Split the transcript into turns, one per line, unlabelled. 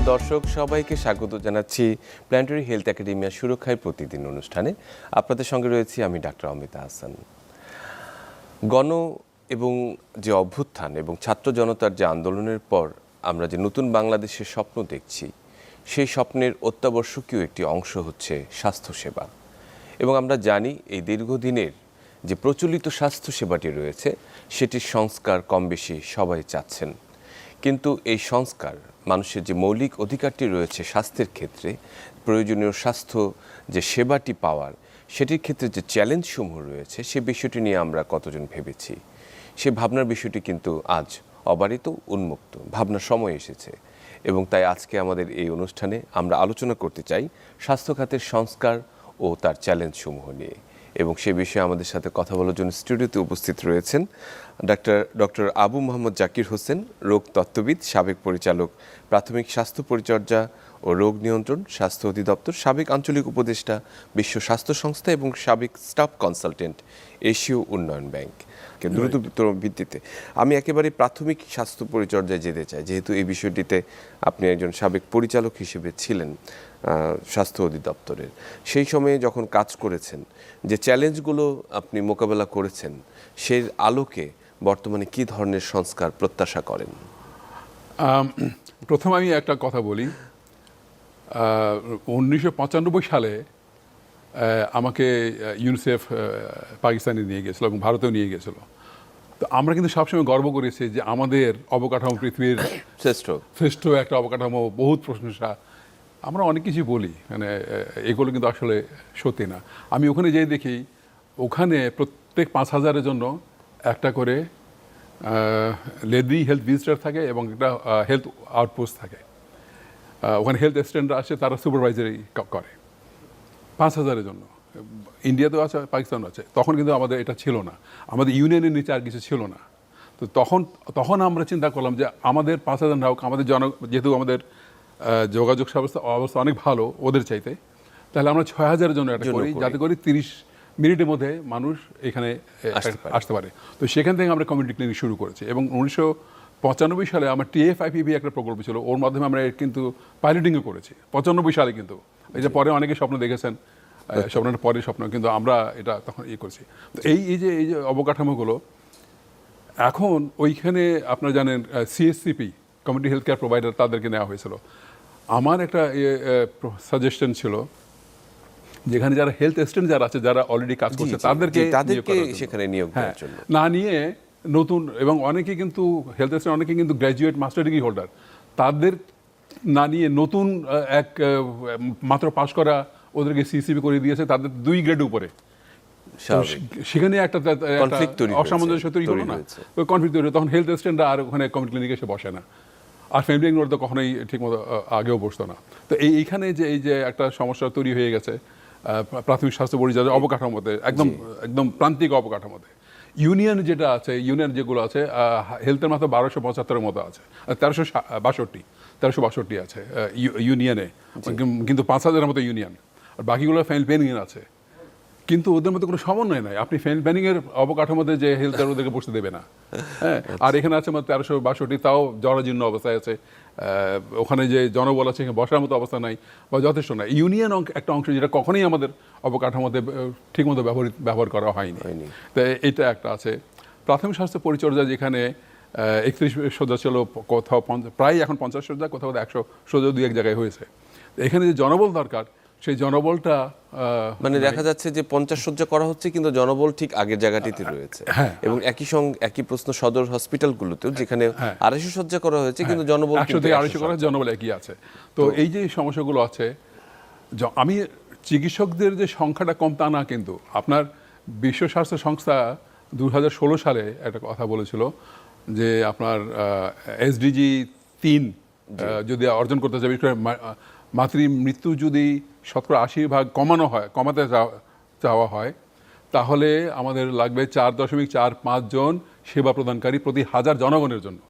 দর্শক, সবাইকে স্বাগত জানাচ্ছি প্ল্যান্টারি হেলথ একাডেমিয়া সুরক্ষায় প্রতিদিন অনুষ্ঠানে। আপনাদের সঙ্গে রয়েছি আমি ডাক্তার অমিতা হাসান। গণ এবং যে অভ্যুত্থান এবং ছাত্র জনতার যে আন্দোলনের পর আমরা যে নতুন বাংলাদেশের স্বপ্ন দেখছি, সেই স্বপ্নের অত্যাবশ্যকীয় একটি অংশ হচ্ছে স্বাস্থ্যসেবা। এবং আমরা জানি এই দীর্ঘদিনের যে প্রচলিত স্বাস্থ্যসেবাটি রয়েছে, সেটির সংস্কার কম বেশি সবাই চাচ্ছেন। কিন্তু এই সংস্কার মানুষের যে মৌলিক অধিকারটি রয়েছে স্বাস্থ্যের ক্ষেত্রে, প্রয়োজনীয় স্বাস্থ্য যে সেবাটি পাওয়ার, সেটির ক্ষেত্রে যে চ্যালেঞ্জসমূহ রয়েছে, সে বিষয়টি নিয়ে আমরা কতজন ভেবেছি। সে ভাবনার বিষয়টি কিন্তু আজ অবারিত, উন্মুক্ত। ভাবনার সময় এসেছে এবং তাই আজকে আমাদের এই অনুষ্ঠানে আমরা আলোচনা করতে চাই স্বাস্থ্য খাতের সংস্কার ও তার চ্যালেঞ্জসমূহ নিয়ে। এবং সে বিষয়ে আমাদের সাথে কথা বলার জন্য স্টুডিওতে উপস্থিত রয়েছেন ডাক্তার ডক্টর আবু মোহাম্মদ জাকির হোসেন, রোগ তত্ত্ববিদ, সাবেক পরিচালক, প্রাথমিক স্বাস্থ্য পরিচর্যা ও রোগ নিয়ন্ত্রণ স্বাস্থ্য অধিদপ্তর, সাবেক আঞ্চলিক উপদেষ্টা, বিশ্ব স্বাস্থ্য সংস্থা এবং সাবেক স্টাফ কনসালটেন্ট, এশীয় উন্নয়ন ব্যাংক। দ্রুততর ভিত্তিতে। আমি একেবারে প্রাথমিক স্বাস্থ্য পরিচর্যায় যেতে চাই। যেহেতু এই বিষয়টিতে আপনি একজন সাবেক পরিচালক হিসেবে ছিলেন স্বাস্থ্য অধিদপ্তরের। সেই সময়ে যখন কাজ করেছেন যে চ্যালেঞ্জগুলো আপনি মোকাবেলা করেছেন সেই আলোকে বর্তমানে কি ধরনের সংস্কার প্রত্যাশা করেন?
প্রথম আমি একটা কথা বলি। উনিশশো পঁচানব্বই সালে আমাকে ইউনিসেফ পাকিস্তানে নিয়ে গেছিল এবং ভারতেও নিয়ে গেছিল। তো আমরা কিন্তু সবসময় গর্ব করেছি যে আমাদের অবকাঠামো পৃথিবীর
শ্রেষ্ঠ।
শ্রেষ্ঠ একটা অবকাঠামো বহুত প্রশংসা। আমরা অনেক কিছু বলি মানে এগুলো কিন্তু আসলে সত্যি না। আমি ওখানে যেয়ে দেখি ওখানে প্রত্যেক পাঁচ হাজারের জন্য একটা করে লেডি হেলথ ভিজিটার থাকে এবং একটা হেলথ আউটপোস্ট থাকে। ওখানে হেলথ অ্যাসিস্ট্যান্টরা আসে তারা সুপারভাইজারি করে। পাঁচ হাজারের জন্য। ইন্ডিয়াতেও আছে পাকিস্তানও আছে। তখন কিন্তু আমাদের এটা ছিল না। আমাদের ইউনিয়নের নিচে আর কিছু ছিল না। তো তখন তখন আমরা চিন্তা করলাম যে আমাদের পাঁচ হাজার না হোক আমাদের জন যেহেতু আমাদের যোগাযোগ ব্যবস্থা অবস্থা অনেক ভালো ওদের চাইতে তাহলে আমরা ছয় হাজারের জন্য এটা করি। যাতে করে তিরিশ মিনিটের মধ্যে মানুষ এখানে
আসতে পারে।
তো সেখান থেকে আমরা কমিউনিটি ক্লিনিক শুরু করেছি এবং উনিশশো পঁচানব্বই সালে আমার টিএফ আইপিভি একটা প্রকল্প ছিল ওর মাধ্যমে আমরা কিন্তু পাইলটিংও করেছি। পঁচানব্বই সালে কিন্তু। এই যে পরে অনেকে স্বপ্ন দেখেছেন আহ, স্বপ্নটা পরের স্বপ্ন কিন্তু আমরা এটা তখন ইয়ে করছি। তো এই এই যে এই যে অবকাঠামোগুলো এখন ওইখানে আপনারা জানেন CSCP community health care provider তাদেরকে নেওয়া হয়েছিল। আমার একটা সাজেশন ছিল যেখানে যারা হেলথ অ্যাসিস্ট্যান্ট যারা আছে যারা অলরেডি কাজ করছে তাদেরকে
তাদেরকে সেখানে নিয়োগ
হ্যাঁ,
জন্য।
না নিয়ে নতুন এবং অনেকে কিন্তু হেলথ অ্যাসিস্ট্যান্ট অনেকে কিন্তু গ্র্যাজুয়েট মাস্টার ডিগ্রি হোল্ডার তাদের না নিয়ে নতুন এক মাত্র পাশ করা ওদেরকে সিসিবি করে দিয়েছে তাদের দুই গ্রেড উপরে। সেখানে একটা অসামঞ্জস্য তৈরি হলো না। ওই কনফ্লিক্ট তৈরি তখন হেলথ অ্যাসিস্ট্যান্টরা আর ওখানে কমিউনিটি ক্লিনিকে এসে বসে না। আর ফ্যামিলি ইগনোর তো কখনোই ঠিকমতো আগেও বসতো না। তো এই এইখানে যে এই যে একটা সমস্যা তৈরি হয়ে গেছে প্রাথমিক স্বাস্থ্য পরিচর্যা অবকাঠামোতে একদম একদম প্রান্তিক অবকাঠামোতে। ইউনিয়ন যেটা আছে ইউনিয়ন যেগুলো আছে হেলথের মাত্র বারোশো পঁচাত্তরের মতো আছে। তেরোশো বাষট্টি তেরোশো বাষট্টি আছে ইউনিয়নে। কিন্তু পাঁচ হাজারের মতো ইউনিয়ন। আর বাকিগুলো ফ্যান পেন আছে। কিন্তু ওদের মধ্যে কোনো সমন্বয় নাই। আপনি ফ্যামিলি প্ল্যানিং এর অবকাঠামোতে যে হেলথ ওদেরকে বসতে দেবে না। হ্যাঁ? আর এখানে আছে আমার তেরোশো বাষট্টি তাও জরাজীর্ণ অবস্থায় আছে। ওখানে যে জনবল আছে এখানে বসার মতো অবস্থা নাই বা যথেষ্ট নাই। ইউনিয়ন একটা অংশ যেটা কখনোই আমাদের অবকাঠামোতে ঠিকমতো ব্যবহৃত ব্যবহার করা হয়নি। তো এটা একটা আছে। প্রাথমিক স্বাস্থ্য পরিচর্যা যেখানে একত্রিশ শয্যা ছিল কোথাও প্রায় এখন পঞ্চাশ শয্যা কোথাও একশো শয্যা দুই এক জায়গায় হয়েছে। এখানে যে জনবল দরকার সেই জনবলটা
মানে দেখা যাচ্ছে যে পঞ্চাশ সজ্জা করা হচ্ছে কিন্তু জনবল ঠিক আগের জায়গাটিতে রয়েছে।
হ্যাঁ।
এবং একই সঙ্গে একই প্রশ্ন সদর হসপিটালগুলোতেও যেখানে
হ্যাঁ।
আড়াইশো সজ্জা করা হয়েছে কিন্তু জনবল
একশো
কিন্তু
থেকে
100
আড়াইশো করা জনবল একই আছে। তো এই যে সমস্যাগুলো আছে আমি চিকিৎসকদের যে সংখ্যাটা কম তা না কিন্তু। আপনার বিশ্ব স্বাস্থ্য সংস্থা দু হাজার ষোলো সালে একটা কথা বলেছিল যে আপনার এসডিজি তিন যদি অর্জন করতে চাই মাতৃ মৃত্যু যদি শতকরা আশি ভাগ কমানো হয়, কমাতে চাওয়া- হয়, তাহলে আমাদের লাগবে চার দশমিক চার পাঁচজন সেবা প্রদানকারী প্রতি হাজার জনগণের জন্য।